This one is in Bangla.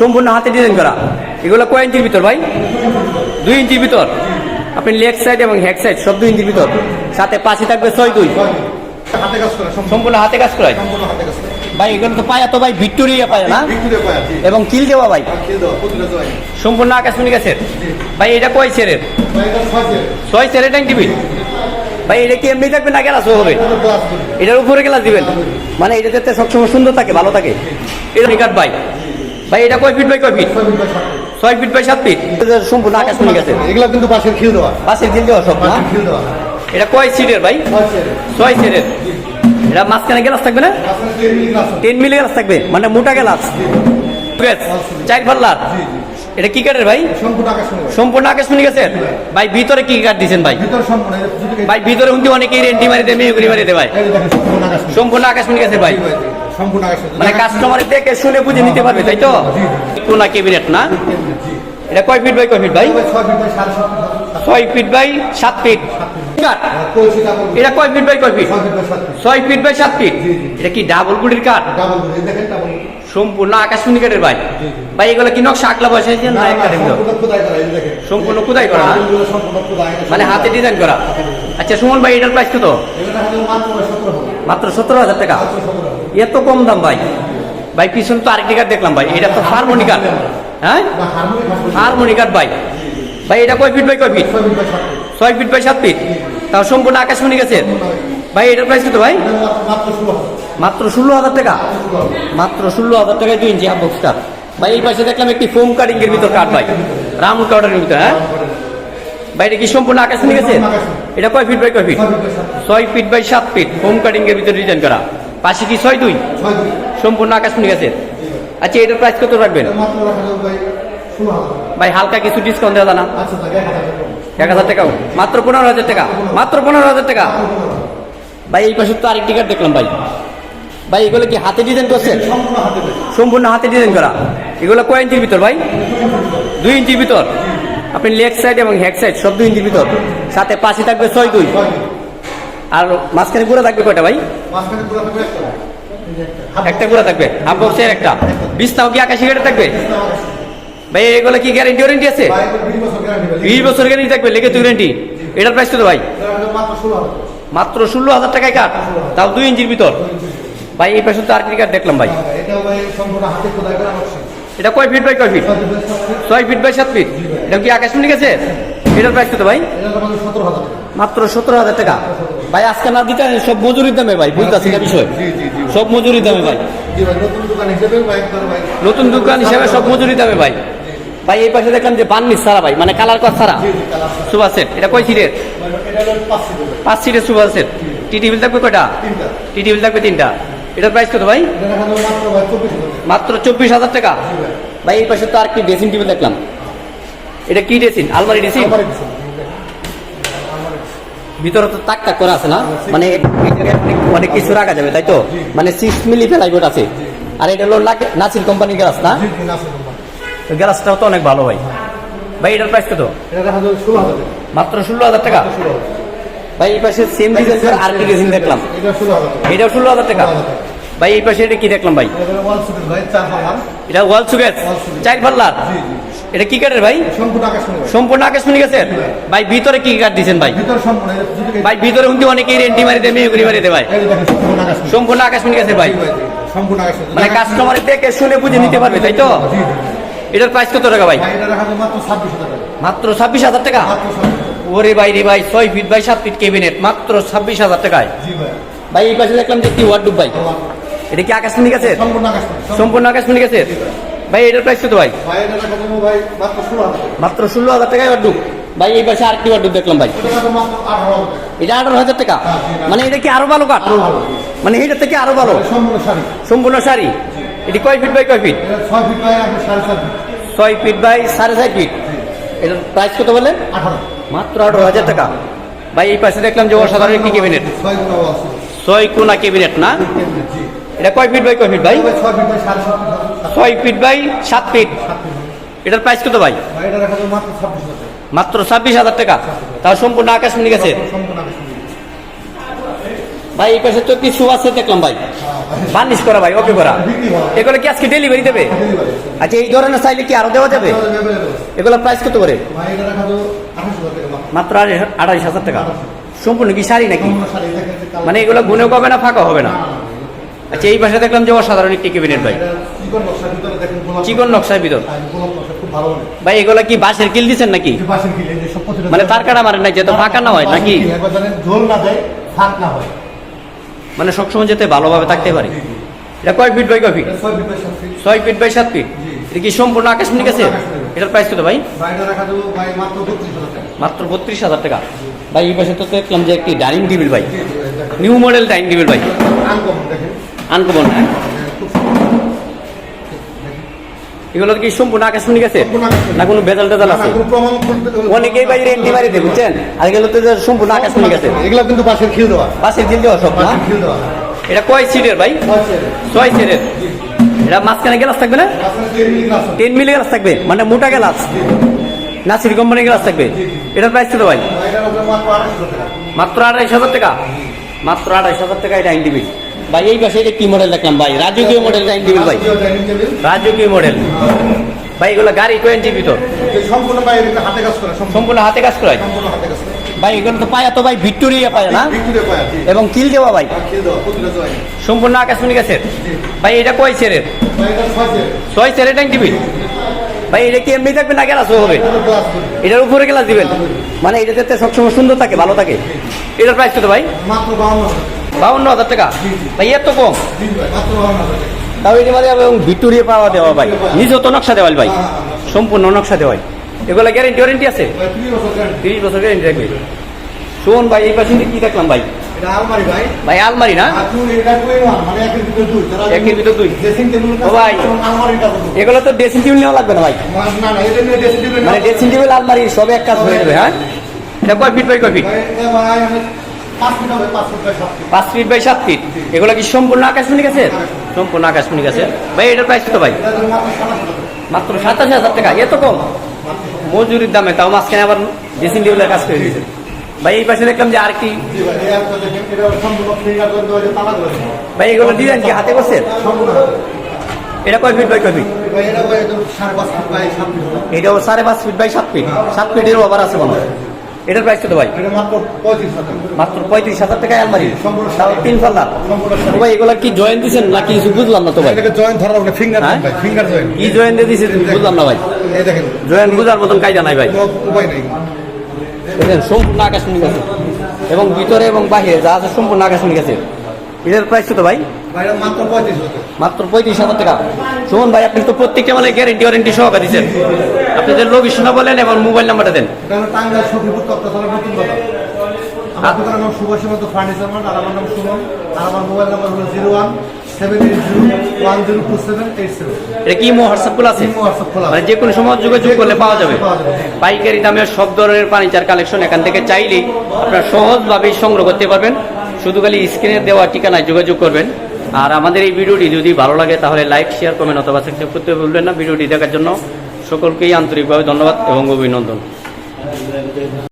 সম্পূর্ণ হাতে ডিজাইন করা। এগুলো কয় ইঞ্চির ভিতর ভাই? দুই ইঞ্চির ভিতর। আপনি লেগ সাইড এবং হ্যাক সাইড সব দুই ইঞ্চির ভিতর। সাথে পাশে থাকবে ছয় দুই। সম্পূর্ণ। হাতে কাজ করায় সম্পূর্ণ হাতে কাজ করে। ভাই এগুলো তো পায়া তো ভাই ভিক্টোরিয়া পায় না? এবং কিল দেওয়া ভাই? সম্পূর্ণ আকাশমণি গাছের? ভাই এটা কয় সেরের ছয় সেরের টাইম টিভি ভাই এটা কি এমনি থাকবে না গ্লাস হবে? এটার উপরে গ্লাস দিবেন? মানে এটা যাতে সবসময় সুন্দর থাকে ভালো থাকে। এটা ভাই। ভাই এটা কয় ফিট বাই কয় ফিট? ছয় ফিট বাই সাত ফিট। সম্পূর্ণ আকাশমণি গাছের এগুলা কিন্তু পাশের খিল দেওয়া। পাশের কিল দেওয়া সব না? দেওয়া। এটা কয় সিটের ভাই? ছয় সেরের এটা মাঝখানে গ্লাস থাকবে না? টেন মিলি গ্লাস থাকবে। মানে মোটা গ্লাস। চার পাল্লার। এটা কি কাঠের ভাই? সম্পূর্ণ আকাশ আকাশমণি গাছের ভাই ভিতরে কি কাঠ দিচ্ছেন ভাই? ভাই ভিতরে উনটি অনেকেই রেন্টি মারি দেয় মেয়ে মারি দেয় ভাই সম্পূর্ণ আকাশ আকাশমণি গাছের ভাই। আকাশ মানে কাস্টমার দেখে শুনে বুঝে নিতে পারবে তাই তো? কোনা কেবিনেট না? এটা কয় ফিট বাই কয় ফিট ভাই ছয় ফিট বাই সাত ফিট কাপড় এটা কয় ফিট বাই কয় ফিট ছয় ফিট বাই সাত ফিট এটা কি ডাবল গুড়ির কাঠ? সম্পূর্ণ আকাশমণি কাঠের ভাই। ভাই এগুলো কি নকশা আকলা বসেছে না এক কাঠের ভিতর? সম্পূর্ণ খোদাই করা মানে হাতে ডিজাইন করা। আচ্ছা সুমন ভাই এটার প্রাইস কত? মাত্র সতেরো হাজার। টাকা। এত কম দাম ভাই। ভাই পিছনে তো আরেকটি কাঠ দেখলাম ভাই। এটা তো হারমোনি কাঠ হ্যাঁ? হারমোনি কাঠ ভাই। ভাই এটা কয় ফিট বাই কয় ফিট ছয় ফিট বাই সাত ফিট তাও সম্পূর্ণ আকাশমণি গেছে ভাই এটার প্রাইস কত ভাই? মাত্র ষোলো হাজার টাকা। মাত্র ষোলো হাজার টাকায় দুই ইঞ্চি হাফ বক্স কাঠ ভাই এই পাশে দেখলাম একটি ফোম কাটিং এর ভিতর কাঠ ভাই। রাউন্ড কাউডারের ভিতর হ্যাঁ? ভাই এটা কি সম্পূর্ণ আকাশমণি গেছে এটা কয় ফিট বাই কয় ফিট ছয় ফিট বাই সাত। ফিট ছয় ফিট বাই সাত ফিট ফোম কাটিং এর ভিতর ডিজাইন করা। পাশে কি ছয় দুই? সম্পূর্ণ আকাশমণি গেছে আচ্ছা এটার প্রাইস কত রাখবেন? ভাই হালকা কিছু ডিসকাউন্ট দেওয়া না আচ্ছা এক হাজার টাকা। মাত্র পনেরো হাজার টাকা। মাত্র পনেরো হাজার টাকা। ভাই এই পাশে তো আরেক টিকার দেখলাম ভাই। ভাই এগুলো কি হাতে ডিজাইন করছেন সম্পূর্ণ হাতে ডিজাইন করা। এগুলো কয় ইঞ্চির ভিতর ভাই? দুই ইঞ্চির ভিতর। আপনি লেগ সাইড এবং হ্যাক সাইড সব দুই ইঞ্চির ভিতর। সাথে পাশে থাকবে ছয় দুই। আর মাঝখানে গুঁড়া থাকবে কয়টা ভাই? একটা। গুঁড়া থাকবে। হাফ বক্সের একটা। বিছনাও কি আকাশি গেটে থাকবে? ভাই এগুলো কি গ্যারেন্টি ওয়ারেন্টি আছে? ভাই, বিশ বছর গ্যারান্টি থাকবে লেগে তুই গ্যারেন্টি এটার প্রাইস কত ভাই? মাত্র ষোলো হাজার টাকায় কাঠ? তাও দুই ইঞ্চির ভিতর? ভাই এই পাশে তো আর কাঠ দেখলাম ভাই? ভাই নকশা। এটা কয় ফিট বাই কয় ফিট ছয় ফিট বাই সাত ফিট। এটা কি আকাশমণি গেছে এটার প্রাইস কত ভাই। মাত্র সতেরো হাজার টাকা। ভাই আজকে না দিতে সব মজুরির দামে ভাই বুঝতেছি না বিষয়। সব মজুরির দামে ভাই। নতুন দোকান হিসেবে সব মজুরি দামে ভাই। ভাই এই পাশে দেখলাম যে বান্নি সারা ভাই মানে কালার কর সারা। সুপার সেট এটা কয় সিটের? পাঁচ সিটের। Super set. টি টেবিল থাকবে কয়টা? টি টেবিল থাকবে তিনটা। এটার প্রাইস কত ভাই? মাত্র চব্বিশ হাজার। টাকা। ভাই। এই পাশে তো আর কি ড্রেসিং টেবিল দেখলাম। এটা কি ড্রেসিং আলমারি ড্রেসিং। ভিতরে তো তাক তাক করা আছে না? মানে অনেক- কিছু রাখা যাবে তাই তো? মানে সিক্স মিলি ফেলাইবোর্ড আছে। আর এটা হলো নাসির কোম্পানির গ্লাস না? কোম্পানি। গ্লাসটাও তো অনেক ভালো ভাই। ভাই এটার প্রাইস কত। মাত্র ষোলো হাজার টাকা? ভাই এই পাশে সেম ডিজাইন আর কি ড্রেসিং দেখলাম। এটা ষোলো হাজার টাকা। ভাই এই পাশে এটা কি দেখলাম ভাই? এটা ওয়াল ভাই, চার পাল্লার। এটা কি কাঠের ভাই? সম্পূর্ণ আকাশমণি ভাই। সম্পূর্ণ আকাশমণি গেছে ভাই ভিতরে কি কাঠ দিচ্ছেন ভাই? ভাই ভিতরে উনটি অনেকেই রেন্টি মারি দেয় মেয়ে মারি দেয় ভাই? সম্পূর্ণ আকাশমণি। আকাশমণি গেছে ভাই মানে কাস্টমার দেখে শুনে বুঝে নিতে পারবে তাই তো। এটার প্রাইস কত টাকা ভাই? মাত্র ছাব্বিশ হাজার টাকা। ওরে ভাই রে ভাই ছয় ফিট বাই সাত ফিট কেবিনেট মাত্র ছাব্বিশ হাজার টাকায়। ভাই। এই পাশে দেখলাম যে কি ওয়ার্ডুব ভাই। এটা কি আকাশমণি গেছে সম্পূর্ণ আকাশমণি গেছে ভাই এটার প্রাইস কত ভাই? মাত্র ষোলো হাজার টাকায় ওয়ার্ডুব ভাই এই পাশে আরেকটি ওয়ার্ডুব দেখলাম ভাই। এটা আঠারো হাজার টাকা। হ্যাঁ, মানে এটা কি আরও ভালো কাঠ? মানে এটা থেকে আরও ভালো? সম্পূর্ণ শাড়ি। এটি কয় ফিট বাই কয় ফিট? ছয় ফিট বাই সাড়ে। ছয় ফিট। এটার প্রাইস কত আঠারো। মাত্র আঠারো হাজার টাকা। ভাই এই পাশে দেখলাম যে অসাধারণ একটি ক্যাবিনেট ছয় কোনা ক্যাবিনেট না? এটা কয় ফিট বাই কয় ফিট ভাই? ছয় ফিট বাই সাড়ে। ছয় ফিট বাই সাত ফিট। এটার প্রাইস কত ভাই? মাত্র ছাব্বিশ হাজার। টাকা। তাও সম্পূর্ণ আকাশ মিলে গেছে। ভাই এই পাশে তো কিছু আছে দেখলাম ভাই। বার্নিশ করা ভাই ওকে করা। এগুলো কি আজকে ডেলিভারি দেবে? আচ্ছা এই ধরনের চাইলে কি আরও দেওয়া যাবে? এগুলো প্রাইস কত করে? মাত্র। মাত্র আড়াই- আড়াইশ হাজার টাকা। সম্পূর্ণ কি শাড়ি নাকি? মানে এগুলো গুনেও হবে না ফাঁকা হবে না। আচ্ছা এই পাশে দেখলাম যে অসাধারণ একটি কেবিনেট ভাই। চিকন নকশার ভিতরে মানে। ভাই এগুলো কি বাঁশের কিল দিচ্ছেন নাকি? মানে তার কাটা মারেন নাই যেহেতু ফাঁকা না হয় নাকি? হয়। মানে সবসময় যাতে ভালোভাবে থাকতে পারে। এটা কয় ফিট বাই কয় ফিট? ছয় ফিট বাই সাত ফিট। এটা কি সম্পূর্ণ আকাশমণি গেছে এটার প্রাইস কত ভাই? মাত্র বত্রিশ হাজার টাকা। ভাই এই পাশে তো দেখলাম যে একটি ডাইনিং টেবিল ভাই। নিউ মডেল ডাইনিং টেবিল ভাই। আনকমন আনকমন হ্যাঁ। এগুলো কি সম্পূর্ণ আকাশমণি গেছে? না কোনো বেজাল টেজাল আছে? অনেকেই ভাই রেন্টি মারিতে বুঝছেন? আর এগুলো তো সম্পূর্ণ আকাশমণি গেছে। এগুলো কিন্তু বাঁশের খিল দেওয়া। বাসের কিল দেওয়া সব না? খিল এটা কয় সিটের ভাই। ছয় সিটের। এটা মাঝখানে গ্লাস থাকবে না? টেন মিলি গ্লাস থাকবে। মানে মোটা গ্লাস। নাসির কোম্পানির গ্লাস থাকবে। এটার প্রাইস কত ভাই? মাত্র আড়াইশো হাজার টাকা। মাত্র আড়াইশ হাজার টাকা? এটা ডাইনিং টেবিল ভাই এই পাশে এটা কি মডেল দেখলাম ভাই? রাজকীয় মডেল ডাইনিং টেবিল ভাই। রাজকীয় মডেল ভাই এগুলো গাড়ি টোয়েন্টির ভিতর? সম্পূর্ণ এটা হাতে কাজ করে সম্পূর্ণ। সম্পূর্ণ হাতে কাজ করে। ভাই এগুলো তো পায়া তো ভাই ভিক্টোরিয়া পায় না? ভিক্টোরিয়া পায়া, এবং কিল দেওয়া ভাই। সম্পূর্ণ আকাশমণি গাছের? জি। ভাই এটা কয় সেরের? ভাই, এটা ছয় সেরের। ডাইনিং টেবিল ভাই এটা কি এমনি থাকবে না হবে? গ্লাস করে। এটার উপরে গ্লাস দিবেন? মানে এটা যাতে সবসময় সুন্দর থাকে ভালো থাকে। এটার প্রাইস কত ভাই? মাত্র বাউন্ন। বাউন্ন হাজার টাকা। ভাই এত কম। তাও এটি মানে এবং ভিক্টোরিয়া পাওয়া দেওয়া ভাই। নিজেও তো নকশা দেওয়াল ভাই। সম্পূর্ণ নকশা দেওয়াই এগুলো গ্যারেন্টি ওয়ারেন্টি আছে? ত্রিশ বছর গ্যারেন্টি থাকবে শোন ভাই এই পাশে কি দেখলাম ভাই? আলমারি ভাই। আলমারি না? মানে একের ভিতরে দুই। ভাই। এগুলো তো ড্রেসিং টেবিল নেওয়া লাগবে না ভাই। মানে ড্রেসিং টেবিল আলমারি সবে এক কাজ হয়ে যাবে হ্যাঁ? এটা কয় ফিট বাই কয় ফিট পাঁচ ফুট বাই সাত ফুট। এগুলো কি সম্পূর্ণ আকাশমণি গেছে সম্পূর্ণ আকাশমণি গেছে ভাই এটার প্রাইস কত ভাই? মাত্র সাতাশ হাজার। টাকা। এত কম? মজুরির দামে তাও মাঝখানে আবার ড্রেসিং টেবিলের কাজ করে দিয়েছে। ভাই এই পাশে দেখলাম যে আর কি ভাই, এগুলো ডিজাইন কি হাতে হাতে। এটা কয় ফিট বাই কয় ফিট? ভাই, এটা ভাই সাড়ে পাঁচ ফুট বাই সাত ফুট এটাও সাড়ে পাঁচ ফিট বাই সাত ফিট। সাত ফিটেরও আবার আছে মনে হয় এটার প্রাইস কত ভাই? মাত্র পঁয়ত্রিশ হাজার টাকা। টাকায় আলমারি। তিন পাল্লা। ভাই এগুলা কি জয়েন দিচ্ছেন নাকি কিছু বুঝলাম না তো ভাই? জয়েন্ট ধরা ফিঙ্গার? ফিঙ্গার জয়েন্ট কি জয়েন দিয়ে দিয়েছে বুঝলাম না ভাই? দেখেন। জয়েন বুঝার মতন কায়দা নাই ভাই। উপায় নেই। দেখেন সম্পূর্ণ আকাশমণি এবং ভিতরে এবং বাহিরে যা আছে সম্পূর্ণ আকাশমণি গেছে। এটার প্রাইস কত ভাই? মাত্র পঁয়ত্রিশ হাজার টাকা। শুনুন ভাই আপনি তো প্রত্যেকটা মানে গ্যারেন্টি ওয়ারেন্টি সহকারে দিচ্ছেন। আপনি যে লোকেশনও বলেন এবং মোবাইল নাম্বারটা দেন। এটা হলো টাঙ্গাইল সখীপুর তত্ত্বাবধানে নতুন কথা আমার দোকানের নাম শুভ সীমান্ত ফার্নিচার মার্ট আর আমার নাম সুমন। আর আমার মোবাইল নাম্বার হলো zero one seven zero one zero seven eight seven এটা কি হোয়াটসঅ্যাপ আছে? মানে যে কোনো সময় যোগাযোগ করলে পাওয়া যাবে। পাইকারি দামে সব ধরনের ফার্নিচার কালেকশন এখান থেকে চাইলেই আপনারা সহজভাবেই সংগ্রহ করতে পারবেন। শুধু খালি স্ক্রিনে দেওয়া ঠিকানায় যোগাযোগ করবেন। আর আমাদের এই ভিডিওটি যদি ভালো লাগে, তাহলে লাইক শেয়ার কমেন্ট অথবা সাবস্ক্রাইব করতে ভুলবেন না। ভিডিওটি দেখার জন্য সকলকেই আন্তরিকভাবে ধন্যবাদ এবং অভিনন্দন।